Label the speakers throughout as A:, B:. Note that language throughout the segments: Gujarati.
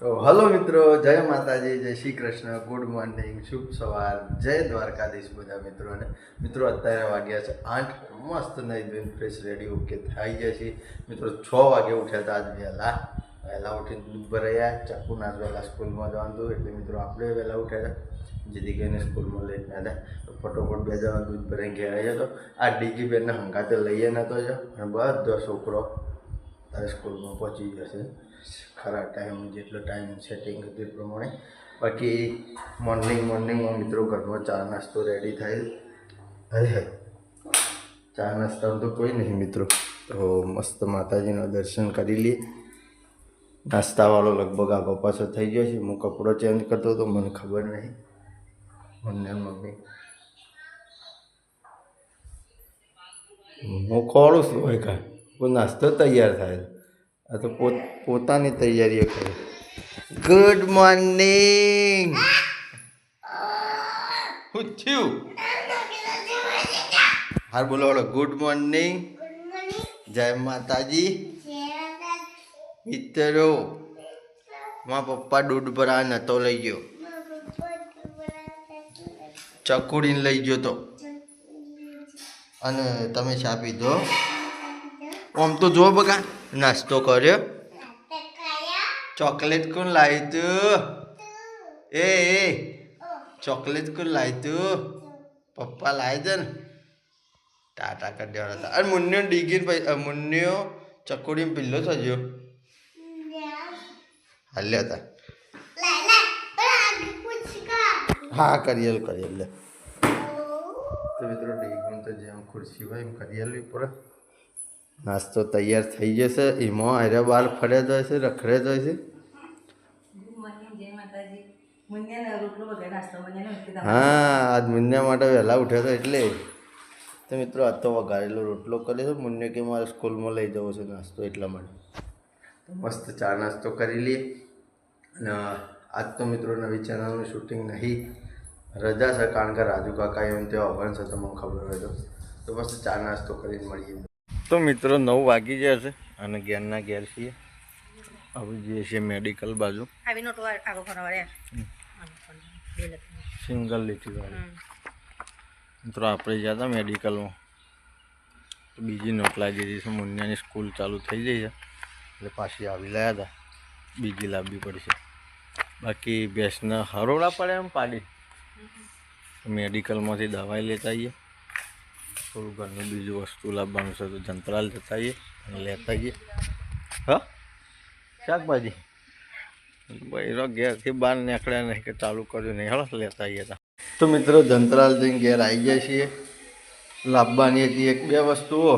A: તો હલો મિત્રો, જય માતાજી, જય શ્રી કૃષ્ણ, ગુડ મોર્નિંગ, શુભ સવાર, જય દ્વારકાધીશ બધા મિત્રોને મિત્રો અત્યારે વાગ્યા છે આઠ, મસ્ત નહીં ફ્રેશ રેડી ઓકે થઈ ગયા છે મિત્રો છ વાગે ઉઠ્યા હતા આજ વહેલા. વહેલા ઉઠીને દૂધ ભરાયા ચાકુ નાચ વહેલા સ્કૂલમાં જવાનું હતું, એટલે મિત્રો આપણે વહેલા ઉઠ્યા હતા. જેથી કરીને સ્કૂલમાં લઈને હતા તો ફટોફટ બે જણા દૂધ ભરાઈને ઘેર આવ્યો હતો આ ડીજી બેનને હંકાતે લઈએ નહોતો જો. અને બધો છોકરો તારે સ્કૂલમાં પહોંચી જશે. ખરા ટાઈમ જેટલો ટાઈમ સેટિંગ હતું એ પ્રમાણે. બાકી મોર્નિંગ મોર્નિંગમાં મિત્રો ઘરમાં ચા નાસ્તો રેડી થાય. હે ચા નાસ્તામાં તો કોઈ નહીં મિત્રો. તો મસ્ત માતાજીના દર્શન કરી લઈએ. નાસ્તાવાળો લગભગ આ પાછો થઈ ગયો છે. હું કપડો ચેન્જ કરતો હતો, મને ખબર નહીં. મને મમ્મી. હું ખોળું છું હોય કાંઈ. નાસ્તો તૈયાર થાય. આ તો પોત પોતાની તૈયારીઓ કરે. ગુડ મોર્નિંગ શું થયું હાર બોલો બોલો ગુડ મોર્નિંગ જય માતાજી. મિત્રો મારા પપ્પા દૂધ ભરા નતો લઈ ગયો. ચકુડીને લઈ ગયો તો. અને તમે ચા પીધો? આમ તો જો બકા. નાસ્તો કર્યો? ચોકલેટ કોણ લાવ્યું તું? એ એ. ચોકલેટ કોણ લાવ્યું તું? પપ્પા લાવી છે ને. ટાટા કરી દેવાના હતા. અને મુન્યો ડીગીર મુન્યો ચકોડીમાં પિલ્લો થયો હાલ્યા હતા હા કરિયલ કરિયલ લે તો મિત્રો ડીગું તો જેમ ખુરશી હોય એમ કરિયલવી પડે. નાસ્તો તૈયાર થઈ જશે એમાં હારે બાર ફરે જ હોય છે રખડે જ હોય છે હા, આજ મુન્યા માટે વહેલા ઉઠ્યો હતો એટલે. તો મિત્રો આજ તો વઘારેલો રોટલો કરી છે. મુન્ને કે મારે સ્કૂલમાં લઈ જવો છે નાસ્તો એટલા માટે. મસ્ત ચા નાસ્તો કરી લઈએ. અને આજ તો મિત્રો નવી ચેનલનું શૂટિંગ નહીં. રજા છે કારણ કે રાજુ કાકા એમ તે અભણ છે તમને ખબર હોય તો. તો મસ્ત ચા નાસ્તો કરીને મળીએ. તો મિત્રો નવ વાગી જશે છે અને ઘેરના ઘેર છીએ. હવે જઈએ છીએ મેડિકલ બાજુ. સિંગલ લીટી વાળી. મિત્રો આપણે ગયા હતા મેડિકલમાં તો બીજી નોટ લાગી ગઈ છે. મુન્યાની સ્કૂલ ચાલુ થઈ જઈ છે. એટલે પાછી આવી લાયા હતા. બીજી લાવવી પડશે બાકી ભેંસના હરોળા પડે એમ પાડી. મેડિકલમાંથી દવાઈ લેતા આવીએ. થોડું ઘરનું બીજું વસ્તુ લાવવાનું છે તો જંતરાલ જતા આવીએ અને લેતા આવીએ. હા? શાકભાજી? રો ઘેરથી બહાર નીકળ્યા નહીં કે ચાલુ કર્યું નહીં. હળસ લેતા આવીએ તા. તો મિત્રો જંતરાલ જઈને ઘેર આવી જાય છીએ. લાવવાની હતી એક બે વસ્તુઓ.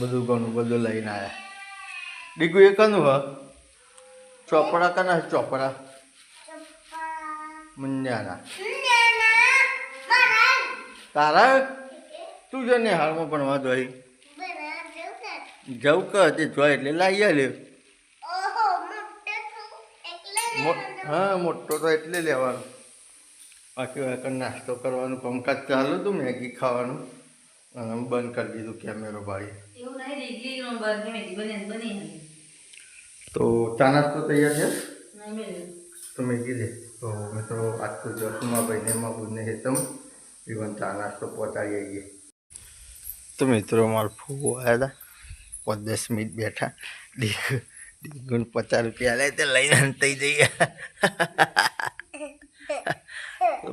A: બધું ઘણું બધું લઈને આવ્યા. ડીગુ એ કનું હ. ચોપડા કના ચોપડા? મુંજાના તારા? તું જો ને હાલમાં ભણવા જોઈ જવું કર તે જોઈ એટલે લાવી લે હા મોટો તો એટલે લેવાનો. બાકી હવે નાસ્તો કરવાનું કંકાજ ચાલુ હતું મેગી ખાવાનું. અને બંધ કરી દીધું કેમેરો
B: હતી
A: તો ચા નાસ્તો તૈયાર છે. તો મેગી લે. તો મિત્રો આજ તો જસુમાં ભાઈને એમાં બુને હેતમ. ઇવન ચા નાસ્તો પહોંચાડી આવીએ તો મિત્રો મારા ફૂવો આવ્યા હતા પાંચ દસ મિનિટ બેઠા. ડીગ ડીગુન પચાસ રૂપિયા લે તે લઈને થઈ જઈએ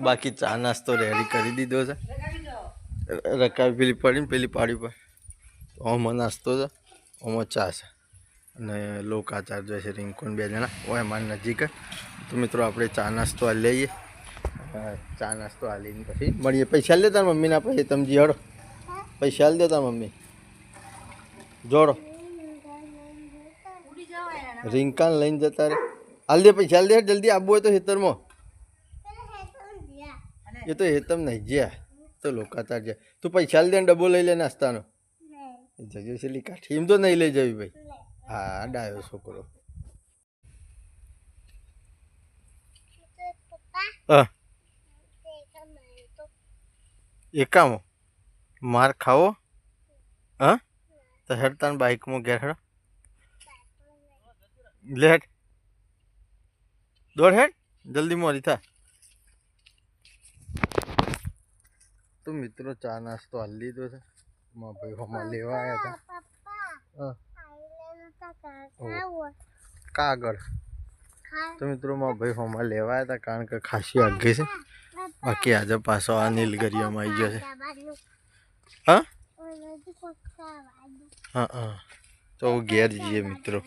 A: બાકી ચા નાસ્તો રેડી કરી દીધો છે. રકાવી પેલી પડીને પેલી પાડી પર ઓમાં નાસ્તો છે ઓમાં ચા છે. અને લોકાચાર જોઈએ છે રિંકુન બે જણા હોય અમારી નજીક તો મિત્રો આપણે ચા નાસ્તો આ લઈએ. ચા નાસ્તો આ લઈને પછી મળીએ. પૈસા લે તાર મમ્મીના, પછી તમે જીવાડો પૈસા લે તાર મમ્મી. જોડો. રિંકાન લઈને જતા રે. હાલ દે પૈસા હાલ દે જલ્દી આવવું હોય તો હેતરમાં એ તો હેતમ નહીં જ્યા. તો લોકાતા જ્યા. તું પૈસા હાલ દે ડબ્બો લઈ લે નાસ્તાનો. જજો છેલ્લી કાઠી. એમ તો નહીં લઈ જવી ભાઈ. હા ડાયો છોકરો. હા. એકામો. માર ખાવો? હા? તો હેડ તાન બાઇકમાં ઘેર હેડ. લેટ દોડ હેડ. જલ્દી મોરી થા. તો મિત્રો ચા નાસ્તો હાલ લીધો છે. મારા ભાઈ હમણાં લેવા આવ્યા હતા. હા. કાગળ. તો મિત્રો મારા ભાઈ હમણાં લેવા આવ્યા હતા. કારણ કે ખાસી આગે છે. બાકી આજે પાછો આ નીલગરિયામાં આવી ગયો છે. હા હા હા તો ઘેર જઈએ મિત્રો.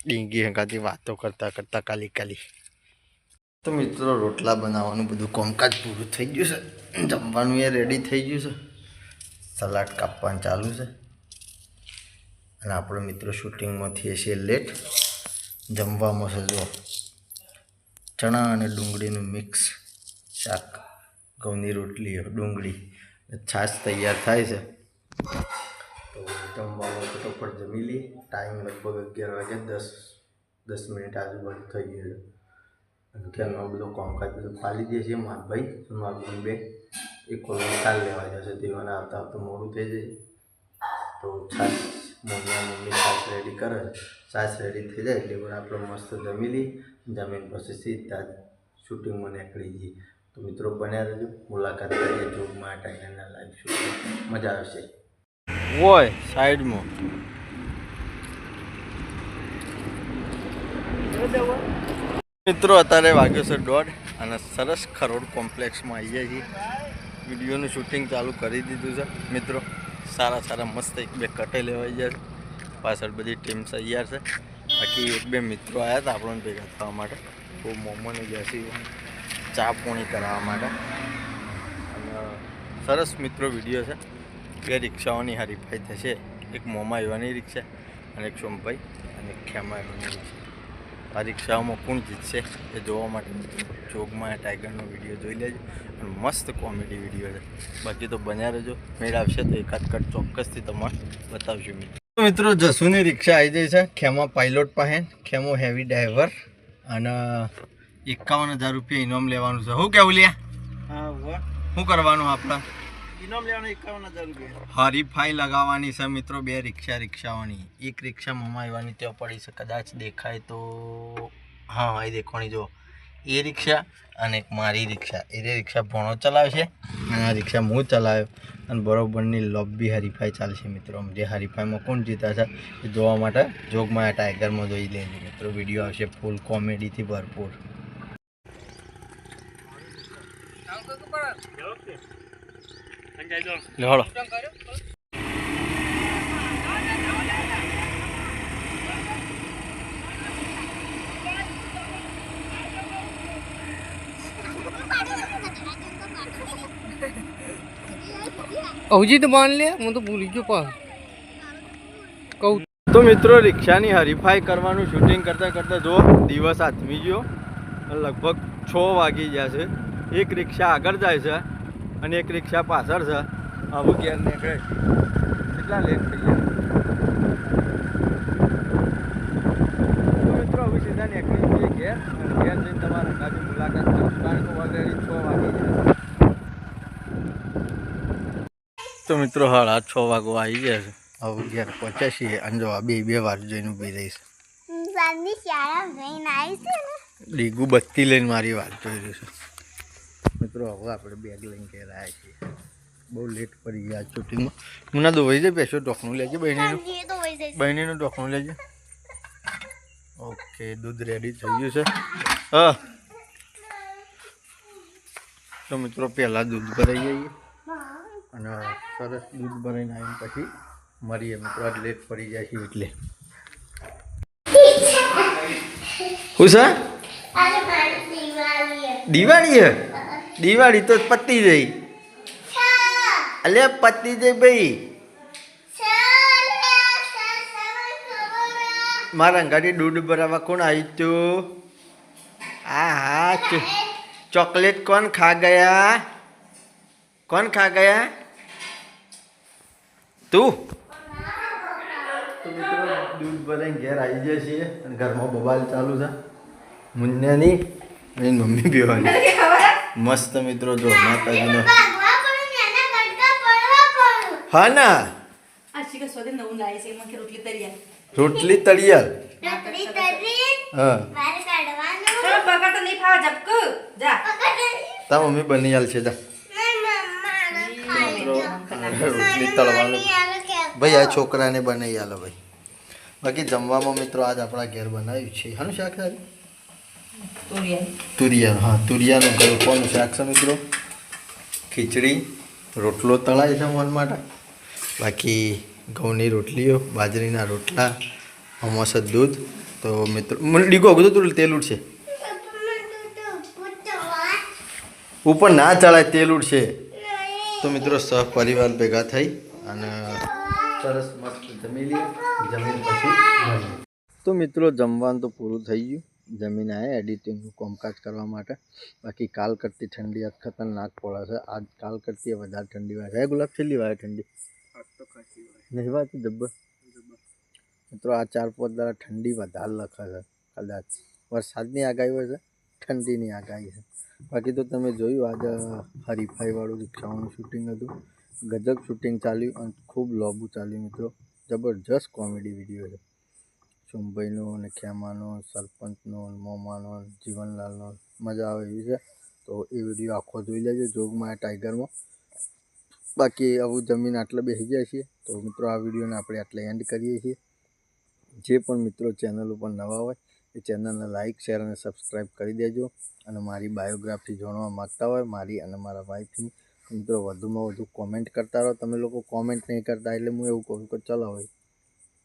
A: ડીંગી હંગાથી વાતો કરતા કરતા કાલી કાલી. તો મિત્રો રોટલા બનાવવાનું બધું કોમકાજ પૂરું થઈ ગયું છે. જમવાનું એ રેડી થઈ ગયું છે. સલાડ કાપવાનું ચાલુ છે. અને આપણો મિત્રો શૂટિંગમાં થઈએ છીએ લેટ જમવામાં છે જો ચણા અને ડુંગળીનું મિક્સ શાક ઘઉંની રોટલી ડુંગળી. છાશ તૈયાર થાય છે. તો જમવામાં ફટોફટ જમી લઈએ. ટાઈમ લગભગ અગિયાર વાગે, દસ દસ મિનિટ આજુબાજુ થઈ ગયો છે. અને ત્યારનો બધું કામકાજ બધું પાલી દે છે મારા ભાઈ મારા ભાઈ બે. એ કોલોની કાલ લેવા જશે તેઓને આવતા આવતા મોડું થઈ જાય તો છાશ મમ્મી મમ્મી છાશ રેડી કરે છાશ રેડી થઈ જાય એટલે પણ આપણે મસ્ત જમી લઈએ. જમીન પછી સીધા શૂટિંગમાં નીકળી જઈએ. તો મિત્રો બન્યા રહેજો. મુલાકાત કરીએ જોગમાં ટાઈગરના લાઈવ શો મજા આવશે. હોય સાઈડમાં મિત્રો, અત્યારે વાગ્યો છે દોઢ અને સરસ ખરોડ કોમ્પ્લેક્સમાં આવીએ છીએ. વિડીયોનું શૂટિંગ ચાલુ કરી દીધું છે. મિત્રો, સારા સારા મસ્ત એક બે કટે લેવાઈ ગયા છે. પાછળ બધી ટીમ તૈયાર છે. બાકી એક બે મિત્રો આવ્યા હતા આપણને ભેગા થવા માટે. બહુ મોમોને બેસી ચા પૂણી કરાવવા માટે. સરસ મિત્રો વીડિયો છે. બે રિક્ષાઓની હરીફાઈ થશે એક મોમાં યુવાની રિક્ષા અને એક સોમભાઈ અને એક ખેમા યુવાની રિક્ષા આ રિક્ષાઓમાં કોણ જીતશે એ જોવા માટે જોગમાં ટાઈગરનો વીડિયો જોઈ લેજો. અને મસ્ત કોમેડી વીડિયો છે. બાકી તો બન્યા રહેજો. મેળ આવશે તો એકાદ કટ ચોક્કસથી તમારે બતાવજો મિત્રો. મિત્રો જસુની રિક્ષા આવી જાય છે. ખેમા પાયલોટ પાસે. ખેમો હેવી ડ્રાઈવર અને એકાવન હજાર રૂપિયા ઇનામ લેવાનું છે. શું કેવું લ્યા?
C: હા
A: શું કરવાનું આપણે?
C: ઇનામ લેવાનો એકાવન હજાર રૂપિયા
A: હરીફાઈ લગાવવાની છે મિત્રો બે રિક્ષા રિક્ષાઓની. એક રિક્ષા મમા આવવાની ત્યાં પડી છે કદાચ દેખાય તો હા એ દેખવાની જો એ રિક્ષા અને એક મારી રિક્ષા. એ રિક્ષા ભણો ચલાવશે અને આ રિક્ષા હું ચલાવ્યો. અને બરોબરની લોબી હરીફાઈ ચાલશે મિત્રો. જે હરીફાઈમાં કોણ જીતા છે એ જોવા માટે જોગમાં ટાઈગરમાં જોઈ લેજો મિત્રો. વીડિયો આવશે ફૂલ કોમેડીથી ભરપૂર. હળો
C: અવજીત માન લે, હું તો ભૂલી ગયો પણ. કહું.
A: તો મિત્રો, રિક્ષાની હરીફાઈ કરવાનું શૂટિંગ કરતાં કરતાં જો દિવસ આથમી ગયો. લગભગ છ વાગી ગયા છે. એક રિક્ષા આગળ જાય છે અને એક રિક્ષા પાછળ છે. આવું ઘેર નીકળે કેટલા લેટ થઈ ગયા? મિત્રો હવે સીધા નીકળી જઈએ ઘેર અને ઘેર જઈને તમારા હંગાથી મુલાકાત કરીશું કારણ કે ઓલરેડી છ વાગી તો મિત્રો હાડા છ વાગો આવી ગયા છે. હવે ઘેર પહોંચ્યા છીએ અને જો આ બે બે વાર જોઈને ઊભી રહીશ
D: સાંજની શાળા જઈને આવી ને.
A: ડીગુ બત્તી લઈને મારી વાત જોઈ રહ્યું છે. મિત્રો હવે આપણે બેગ લઈને ઘેર છીએ. બહુ લેટ પડી ગયા શૂટિંગમાં મુના દોવાઈ જાય બેસો ડોકનું લેજે બહેનીનું
D: વહી
A: બહેનીનું ડોકનું લેજે. ઓકે દૂધ રેડી થઈ ગયું છે. હા. તો મિત્રો પહેલાં દૂધ ભરાઈ જઈએ. અને સરસ દૂધ ભરાઈને આવીને પછી મળીએ મિત્રો આજ લેટ પડી જાય છે. એટલે શું
D: મારી દિવાળી
A: દિવાળી તો પતી જઈ અલે પતી જઈ ભાઈ. મારા ઘરે દૂધ ભરાવા કોણ આવ્યું તું? આ હા ચોકલેટ કોણ ખા ગયા? કોણ ખા ગયા? તું? તો મિત્રો દૂધ ભરાઈને ઘેર આવી જાય છીએ અને ઘરમાં બબાલ ચાલુ છે. મુન્નાની અને મમ્મી પીવાની મસ્ત મિત્રો જો માતાજીનો હા ના?
B: રોટલી
A: તળિયલ હા. તા મમ્મી બની હાલ છે જા. રોટલી તળવાનું. ભાઈ આ છોકરાને બનાવી આલો ભાઈ. બાકી જમવામાં મિત્રો આજ આપણા ઘેર બનાવ્યું છે. હાનું શાક આજે?
B: તુરિયા.
A: હા, તુરિયાનું ગળપોનું શાક છે મિત્રો? ખીચડી, રોટલો તળાય છે માટે. બાકી ઘઉંની રોટલીઓ, બાજરીના રોટલા, અમસ દૂધ. તો મિત્રો, મને ડીગો, બધું તું તેલ ઉડશે ઉપર ના ચડાય તેલ ઉડશે તો મિત્રો, સહપરિવાર ભેગા થઈ અને સરસ મસ્ત જમી લઈએ જમીન પછી. તો મિત્રો, જમવાનું તો પૂરું થઈ ગયું. જમીન આવ્યા એડિટિંગનું કામકાજ કરવા માટે. બાકી કાલ કરતી ઠંડી આજ ખતરનાક પડે છે. આજ કાલ કરતી વધારે ઠંડી વાય. છે ગુલાબ છેલ્લી વાય ઠંડી? નહીં વાત જબ્બર. મિત્રો આ ચાર પાંચ દ્વારા ઠંડી વધારે લખે છે. કદાચ વરસાદની આગાહી હોય છે ઠંડીની આગાહી છે. બાકી તો તમે જોયું આજે હરીફાઈવાળું રિક્ષાઓનું શૂટિંગ હતું. ગજબ શૂટિંગ ચાલ્યું અને ખૂબ લોબુ ચાલ્યું મિત્રો. જબરજસ્ત કોમેડી વીડિયો છે. સોમભાઈનો ને ખેમાનો, સરપંચનો મોમાનો જીવનલાલનો મજા આવે એવી છે. તો એ વીડિયો આખો જોઈ લેજો જોગમાં ટાઈગરમાં. બાકી આવું જમીન આટલે બેસી જાય છીએ. તો મિત્રો આ વિડીયોને આપણે આટલે એન્ડ કરીએ છીએ. જે પણ મિત્રો ચેનલ ઉપર નવા હોય એ ચેનલને લાઇક શેર અને સબસ્ક્રાઈબ કરી દેજો. અને મારી બાયોગ્રાફી જાણવા માગતા હોય મારી અને મારા વાઈફની મિત્રો વધુમાં વધુ કોમેન્ટ કરતા રહો. તમે લોકો કોમેન્ટ નહીં કરતા એટલે હું એવું કહું કે ચલો ભાઈ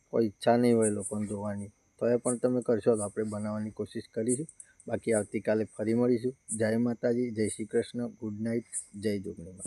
A: કોઈ ઈચ્છા નહીં હોય લોકોને જોવાની, તો એ પણ તમે કરશો તો આપણે બનાવવાની કોશિશ કરીશું. બાકી આવતીકાલે ફરી મળીશું. જય માતાજી, જય શ્રી કૃષ્ણ. ગુડ નાઇટ, જય જોગણીમાં